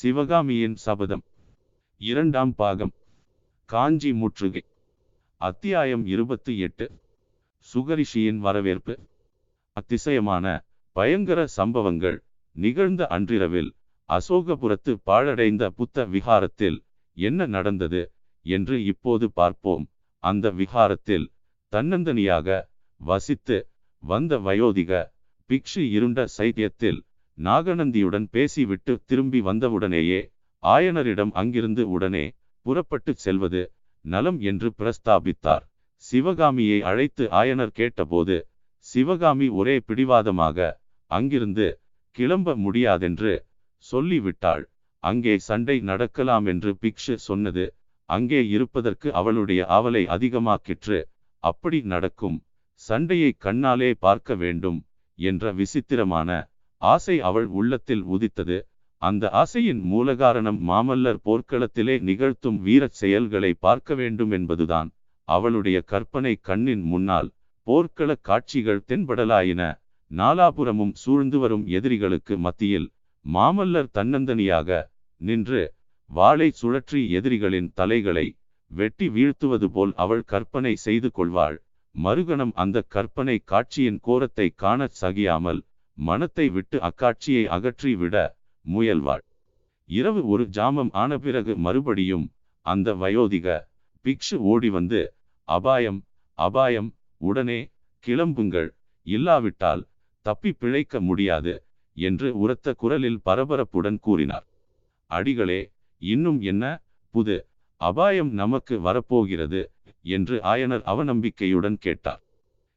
சிவகாமியின் சபதம். இரண்டாம் பாகம். காஞ்சி முற்றுகை. அத்தியாயம் இருபத்தி எட்டு. சுகரிஷியின் வரவேற்பு. அதிசயமான பயங்கர சம்பவங்கள் நிகழ்ந்த அன்றிரவில் அசோகபுரத்து பாழடைந்த புத்த விகாரத்தில் என்ன நடந்தது என்று இப்போது பார்ப்போம். அந்த விகாரத்தில் தன்னந்தனியாக வசித்து வந்த வயோதிக பிக்ஷு இருண்ட சைத்தியத்தில் நாகநந்தியுடன் பேசிவிட்டு திரும்பி வந்தவுடனேயே ஆயனரிடம் அங்கிருந்து உடனே புறப்பட்டு செல்வது நலம் என்று பிரஸ்தாபித்தார். சிவகாமியை அழைத்து ஆயனர் கேட்டபோது சிவகாமி ஒரே பிடிவாதமாக அங்கிருந்து கிளம்ப முடியாதென்று சொல்லிவிட்டாள். அங்கே சண்டை நடக்கலாம் என்று பிக்ஷு சொன்னது அங்கே இருப்பதற்கு அவளுடைய ஆவலை அதிகமாக்கிற்று. அப்படி நடக்கும். சண்டையை கண்ணாலே பார்க்க வேண்டும் என்ற விசித்திரமான ஆசை அவள் உள்ளத்தில் உதித்தது. அந்த ஆசையின் மூலகாரணம் மாமல்லர் போர்க்களத்திலே நிகழ்த்தும் வீரச் செயல்களை பார்க்க வேண்டும் என்பதுதான். அவளுடைய கற்பனை கண்ணின் முன்னால் போர்க்கள காட்சிகள் தென்படலாயின. நாலாபுரமும் சூழ்ந்து வரும் எதிரிகளுக்கு மத்தியில் மாமல்லர் தன்னந்தனியாக நின்று வாளை சுழற்றி எதிரிகளின் தலைகளை வெட்டி வீழ்த்துவது போல் அவள் கற்பனை செய்து கொள்வாள். மறுகணம் அந்த கற்பனை காட்சியின் கோரத்தை காணச் சகியாமல் மனத்தை விட்டு அக்காட்சியை அகற்றி விட முயல்வாள். இரவு ஒரு ஜாமம் ஆன பிறகு மறுபடியும் அந்த வயோதிக பிக்ஷு ஓடி வந்து அபாயம் அபாயம் உடனே கிளம்புங்கள். இல்லாவிட்டால் தப்பி பிழைக்க முடியாது என்று உரத்த குரலில் பரபரப்புடன் கூறினார். அடிகளே இன்னும் என்ன? புது அபாயம் நமக்கு வரப்போகிறது என்று ஆயனர் அவநம்பிக்கையுடன் கேட்டார்.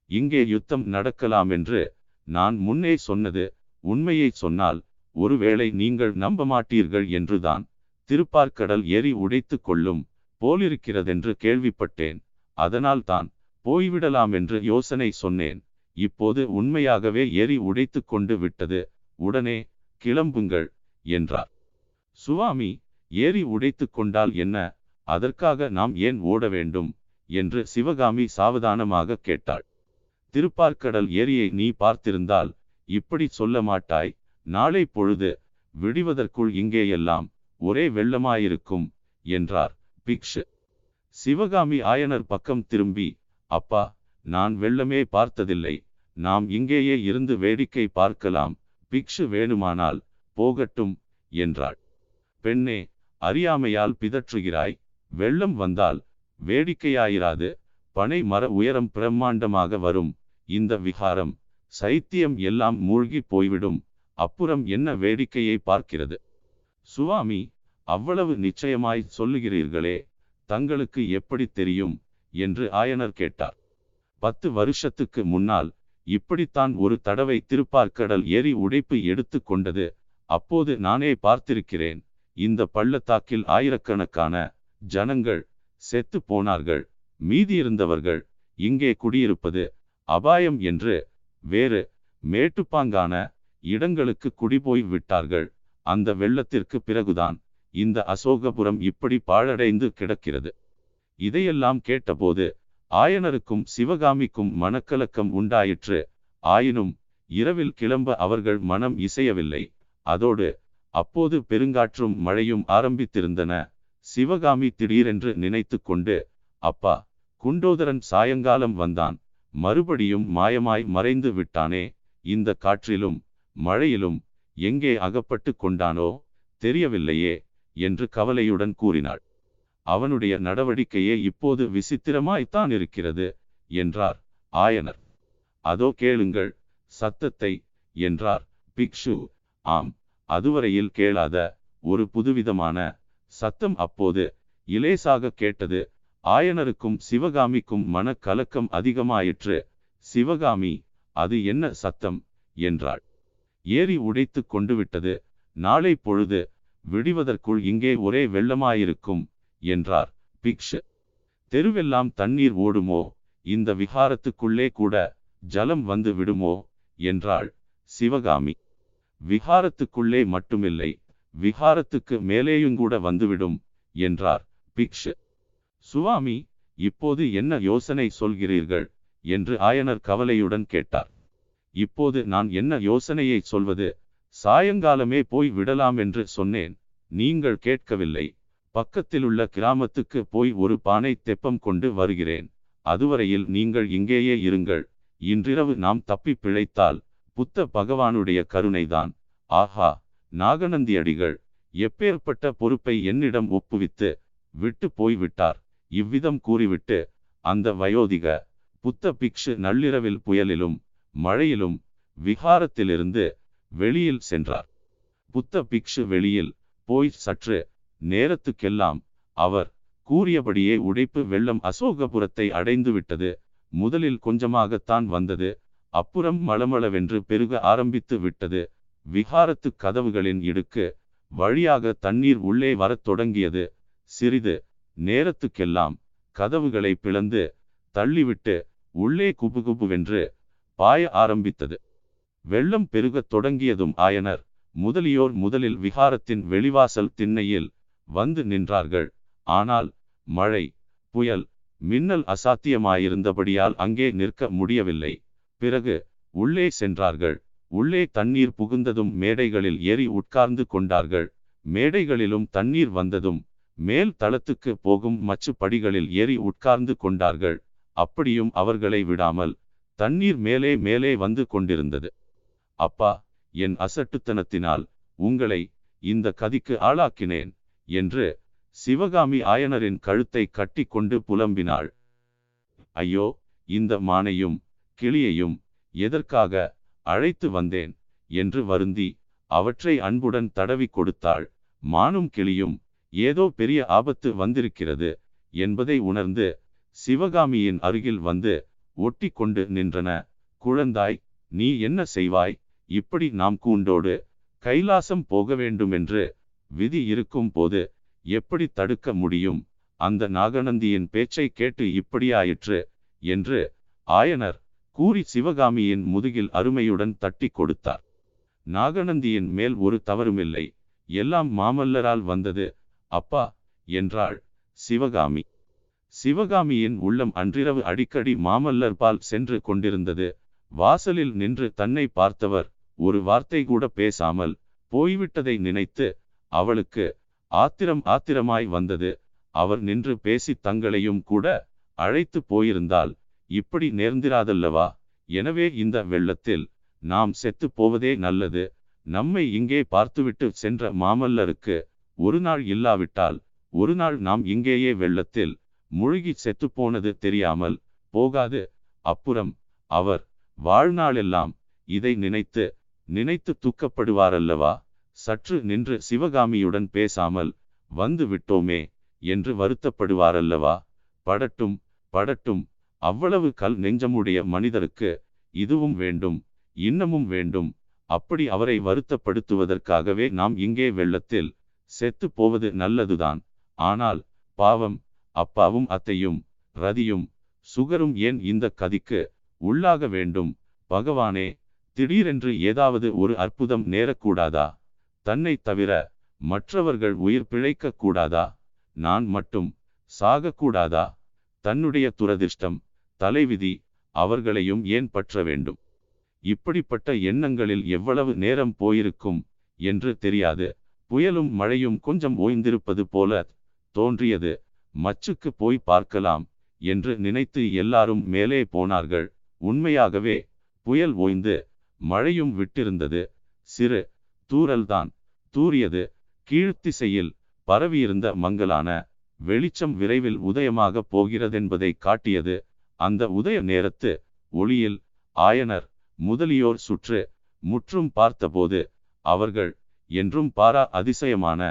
இங்கே யுத்தம் நடக்கலாம் என்று நான் முன்னே சொன்னது உண்மையை சொன்னால் ஒருவேளை நீங்கள் நம்ப மாட்டீர்கள் என்றுதான். திருப்பார்க்கடல் ஏறி உடைத்து கொள்ளும் போலிருக்கிறதென்று கேள்விப்பட்டேன். அதனால் தான் போய்விடலாம் என்று யோசனை சொன்னேன். இப்போது உண்மையாகவே ஏறி உடைத்து கொண்டு விட்டது. உடனே கிளம்புங்கள் என்றார். சுவாமி ஏறி உடைத்து கொண்டால் என்ன? அதற்காக நாம் ஏன் ஓட வேண்டும்? என்று சிவகாமி சாவதானமாக கேட்டாள். திருப்பார்க்கடல் ஏரியை நீ பார்த்திருந்தால் இப்படி சொல்ல மாட்டாய். நாளை பொழுது விடிவதற்குள் இங்கேயெல்லாம் ஒரே வெள்ளமாயிருக்கும் என்றார் பிக்ஷு. சிவகாமி ஆயனர் பக்கம் திரும்பி அப்பா நான் வெள்ளமே பார்த்ததில்லை. நாம் இங்கேயே இருந்து வேடிக்கை பார்க்கலாம். பிக்ஷு வேணுமானால் போகட்டும் என்றாள். பெண்ணே அறியாமையால் பிதற்றுகிறாய். வெள்ளம் வந்தால் வேடிக்கையாயிராது. பனை மர உயரம் பிரம்மாண்டமாக வரும். இந்த விகாரம் சைத்தியம் எல்லாம் மூழ்கி போய்விடும். அப்புறம் என்ன வேடிக்கையை பார்க்கிறது? சுவாமி அவ்வளவு நிச்சயமாய் சொல்லுகிறீர்களே தங்களுக்கு எப்படி தெரியும்? என்று ஆயனர் கேட்டார். பத்து வருஷத்துக்கு முன்னால் இப்படித்தான் ஒரு தடவை திருப்பார்க்கடல் ஏறி உடைப்பு எடுத்து கொண்டது. அப்போது நானே பார்த்திருக்கிறேன் இந்த பள்ளத்தாக்கில் ஆயிரக்கணக்கான ஜனங்கள் செத்து போனார்கள். மீதியிருந்தவர்கள் இங்கே குடியிருப்பது அபாயம் என்று வேறு மேட்டுப்பாங்கான இடங்களுக்கு குடிபோய் விட்டார்கள். அந்த வெள்ளத்திற்கு பிறகுதான் இந்த அசோகபுரம் இப்படி பாழடைந்து கிடக்கிறது. இதையெல்லாம் கேட்டபோது ஆயனருக்கும் சிவகாமிக்கும் மனக்கலக்கம் உண்டாயிற்று. ஆயினும் இரவில் கிளம்ப அவர்கள் மனம் இசையவில்லை. அதோடு அப்போது பெருங்காற்றும் மழையும் ஆரம்பித்திருந்தன. சிவகாமி திடீரென்று நினைத்து கொண்டு அப்பா குண்டோதரன் சாயங்காலம் வந்தான். மறுபடியும் மாயமாய் மறைந்து விட்டானே? இந்த காற்றிலும் மழையிலும் எங்கே அகப்பட்டு கொண்டானோ தெரியவில்லையே என்று கவலையுடன் கூறினாள். அவனுடைய நடவடிக்கையே இப்போது விசித்திரமாய்த்தான் இருக்கிறது என்றார் ஆயனர். அதோ கேளுங்கள் சத்தத்தை என்றார் பிக்ஷு. ஆம் அதுவரையில் கேளாத ஒரு புதுவிதமான சத்தம் அப்போது இலேசாக கேட்டது ஆயனருக்கும் சிவகாமிக்கும் மனக்கலக்கம் அதிகமாயிற்று. சிவகாமி அது என்ன சத்தம்? என்றாள். ஏறி உடைத்து கொண்டு விட்டது நாளை பொழுது விடிவதற்குள் இங்கே ஒரே வெள்ளமாயிருக்கும் என்றார் பிக்ஷு. தெருவெல்லாம் தண்ணீர் ஓடுமோ? இந்த விஹாரத்துக்குள்ளே கூட ஜலம் வந்து விடுமோ? என்றாள் சிவகாமி. விஹாரத்துக்குள்ளே மட்டுமில்லை. விகாரத்துக்கு மேலேயுங்கூட வந்துவிடும் என்றார் பிக்ஷு. சுவாமி இப்போது என்ன யோசனை சொல்கிறீர்கள்? என்று ஆயனர் கவலையுடன் கேட்டார். இப்போது நான் என்ன யோசனையை சொல்வது? சாயங்காலமே போய் விடலாம் என்று சொன்னேன். நீங்கள் கேட்கவில்லை. பக்கத்திலுள்ள கிராமத்துக்கு போய் ஒரு பானை தெப்பம் கொண்டு வருகிறேன். அதுவரையில் நீங்கள் இங்கேயே இருங்கள். இன்றிரவு நாம் தப்பி பிழைத்தால் புத்த பகவானுடைய கருணைதான். ஆஹா நாகநந்தியடிகள் எப்பேற்பட்ட பொறுப்பை என்னிடம் ஒப்புவித்து விட்டு போய்விட்டார். இவ்விதம் கூறிவிட்டு அந்த வயோதிக புத்த பிக்ஷு நள்ளிரவில் புயலிலும் மழையிலும் விஹாரத்திலிருந்து வெளியில் சென்றார். புத்த பிக்ஷு வெளியில் போய் சற்று நேரத்துக்கெல்லாம் அவர் கூறியபடியே உடைப்பு வெள்ளம் அசோகபுரத்தை அடைந்து விட்டது. முதலில் கொஞ்சமாகத்தான் வந்தது. அப்புறம் மளமளவென்று பெருக ஆரம்பித்து விட்டது. விகாரத்து கதவுகளின் இடுக்கு வழியாக தண்ணீர் உள்ளே வரத் தொடங்கியது. சிறிது நேரத்துக்கெல்லாம் கதவுகளை பிளந்து தள்ளிவிட்டு உள்ளே குபுகுபுவென்று பாய ஆரம்பித்தது. வெள்ளம் பெருகத் தொடங்கியதும் ஆயனர் முதலியோர் முதலில் விஹாரத்தின் வெளிவாசல் திண்ணையில் வந்து நின்றார்கள். ஆனால் மழை புயல் மின்னல் அசாத்தியமாயிருந்தபடியால் அங்கே நிற்க முடியவில்லை. பிறகு உள்ளே சென்றார்கள். உள்ளே தண்ணீர் புகுந்ததும் மேடைகளில் ஏறி உட்கார்ந்து கொண்டார்கள். மேடைகளிலும் தண்ணீர் வந்ததும் மேல் தளத்துக்கு போகும் மச்சு படிகளில் ஏறி உட்கார்ந்து கொண்டார்கள். அப்படியும் அவர்களை விடாமல் தண்ணீர் மேலே மேலே வந்து கொண்டிருந்தது. அப்பா என் அசட்டுத்தனத்தினால் உங்களை இந்த கதிக்கு ஆளாக்கினேன் என்று சிவகாமி ஆயனரின் கழுத்தை கட்டி கொண்டு புலம்பினாள். ஐயோ இந்த மானையும் கிளியையும் எதற்காக அழைத்து வந்தேன்? என்று வருந்தி அவற்றை அன்புடன் தடவி கொடுத்தாள். மானும் கிளியும் ஏதோ பெரிய ஆபத்து வந்திருக்கிறது என்பதை உணர்ந்து சிவகாமியின் அருகில் வந்து ஒட்டி கொண்டு நின்றன. குழந்தாய் நீ என்ன செய்வாய்? இப்படி நாம் கூண்டோடு கைலாசம் போக வேண்டுமென்று விதி இருக்கும் போது எப்படி தடுக்க முடியும்? அந்த நாகநந்தியின் பேச்சை கேட்டு இப்படியாயிற்று என்று ஆயனர் கூறி சிவகாமியின் முதுகில் அருமையுடன் தட்டி கொடுத்தார். நாகநந்தியின் மேல் ஒரு தவறுமில்லை எல்லாம் மாமல்லரால் வந்தது. அப்பா என்றாள் சிவகாமி. சிவகாமியின் உள்ளம் அன்றிரவு அடிக்கடி மாமல்லர் பால் சென்று கொண்டிருந்தது. வாசலில் நின்று தன்னை பார்த்தவர் ஒரு வார்த்தை கூட பேசாமல் போய்விட்டதை நினைத்து அவளுக்கு ஆத்திரம் ஆத்திரமாய் வந்தது. அவர் நின்று பேசி தங்களையும் கூட அழைத்து போயிருந்தால் இப்படி நேர்ந்திராதல்லவா? எனவே இந்த வெள்ளத்தில் நாம் செத்து போவதே நல்லது. நம்மை இங்கே பார்த்துவிட்டு சென்ற மாமல்லருக்கு ஒரு நாள் இல்லாவிட்டால் ஒரு நாள் நாம் இங்கேயே வெள்ளத்தில் முழுகி செத்துப்போனது தெரியாமல் போகாது. அப்புறம் அவர் வாழ்நாளெல்லாம் இதை நினைத்து நினைத்து துக்கப்படுவாரல்லவா? சற்று நின்று சிவகாமியுடன் பேசாமல் வந்து விட்டோமே என்று வருத்தப்படுவாரல்லவா? படட்டும் படட்டும் அவ்வளவு கல் நெஞ்சமுடைய மனிதருக்கு இதுவும் வேண்டும் இன்னமும் வேண்டும். அப்படி அவரை வருத்தப்படுத்துவதற்காகவே நாம் இங்கே வெள்ளத்தில் செத்து போவது நல்லதுதான். ஆனால் பாவம் அப்பாவும் அத்தையும் ரதியும் சுகரும் ஏன் இந்த கதிக்கு உள்ளாக வேண்டும்? பகவானே திடீரென்று ஏதாவது ஒரு அற்புதம் நேரக்கூடாதா? தன்னை தவிர மற்றவர்கள் உயிர் பிழைக்க கூடாதா? நான் மட்டும் சாகக்கூடாதா? தன்னுடைய துரதிர்ஷ்டம் தலைவிதி அவர்களையும் ஏன் பற்ற வேண்டும்? இப்படிப்பட்ட எண்ணங்களில் எவ்வளவு நேரம் போயிருக்கும் என்று தெரியாது. புயலும் மழையும் கொஞ்சம் ஓய்ந்திருப்பது போல தோன்றியது. மச்சுக்கு போய் பார்க்கலாம் என்று நினைத்து எல்லாரும் மேலே போனார்கள். உண்மையாகவே புயல் ஓய்ந்து மழையும் விட்டிருந்தது. சிறு தூரல்தான் தூறியது. கீழ்த்திசையில் பரவியிருந்த மங்கலான வெளிச்சம் விரைவில் உதயமாக போகிறதென்பதை காட்டியது. அந்த உதய நேரத்து ஒளியில் ஆயனர் முதலியோர் சுற்று முற்றும் பார்த்தபோது அவர்கள் என்றும் பாரா அதிசயமான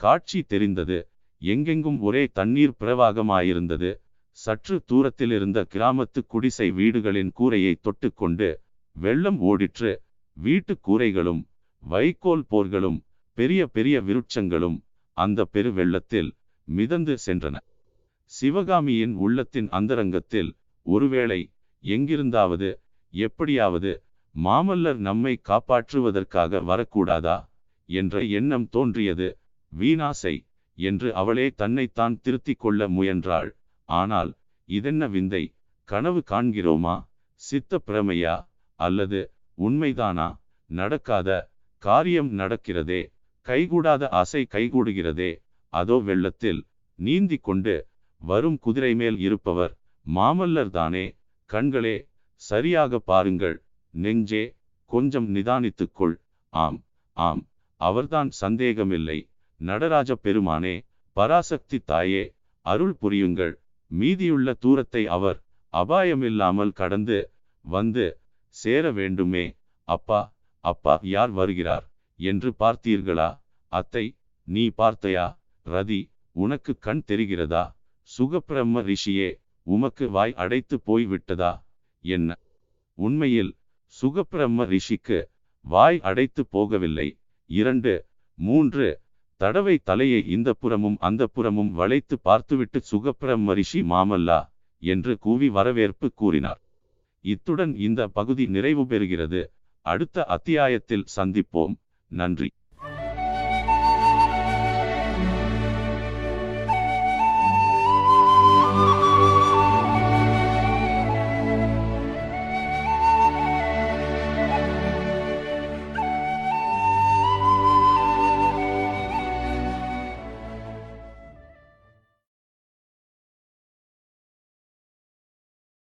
காட்சி தெரிந்தது. எங்கெங்கும் ஒரே தண்ணீர் பிரவாகமாயிருந்தது. சற்று தூரத்தில் இருந்த கிராமத்து குடிசை வீடுகளின் கூரையை தொட்டுக்கொண்டு வெள்ளம் ஓடிற்று. வீட்டு கூரைகளும் வைக்கோல் போர்களும் பெரிய பெரிய விருட்சங்களும் அந்த பெரு வெள்ளத்தில் மிதந்து சென்றன. சிவகாமியின் உள்ளத்தின் அந்தரங்கத்தில் ஒருவேளை எங்கிருந்தாவது எப்படியாவது மாமல்லர் நம்மை காப்பாற்றுவதற்காக வரக்கூடாதா? என்ற எண்ணம் தோன்றியது. வீணாசை என்று அவளே தன்னைத்தான் திருத்திக் கொள்ள முயன்றாள். ஆனால் இதென்ன விந்தை? கனவு காண்கிறோமா? சித்த பிரமையா? அல்லது உண்மைதானா? நடக்காத காரியம் நடக்கிறதே? கைகூடாத ஆசை கைகூடுகிறதே? அதோ வெள்ளத்தில் நீந்தி கொண்டு வரும் குதிரை மேல் இருப்பவர் மாமல்லர் தானே? கண்களே சரியாக பாருங்கள். நெஞ்சே கொஞ்சம் நிதானித்துக்கொள் ஆம் ஆம். அவர்தான் சந்தேகமில்லை. நடராஜ பெருமானே பராசக்தி தாயே அருள் புரியுங்கள். மீதியுள்ள தூரத்தை அவர் அபாயமில்லாமல் கடந்து வந்து சேர வேண்டுமே. அப்பா அப்பா யார் வருகிறார்? என்று பார்த்தீர்களா? அத்தை நீ பார்த்தையா? ரதி உனக்கு கண் தெரிகிறதா? சுகப்பிரம்ம ரிஷியே உமக்கு வாய் அடைத்து போய் விட்டதா? என்ன? உண்மையில் சுகப்பிரம்ம ரிஷிக்கு வாய் அடைத்து போகவில்லை. இரண்டு மூன்று தடவை தலையை இந்த புறமும் அந்த புறமும் வளைத்து பார்த்துவிட்டு சுகப்பிரமரிஷி மாமல்லா என்று கூவி வரவேற்பு கூறினார். இத்துடன் இந்த பகுதி நிறைவு பெறுகிறது. அடுத்த அத்தியாயத்தில் சந்திப்போம். நன்றி.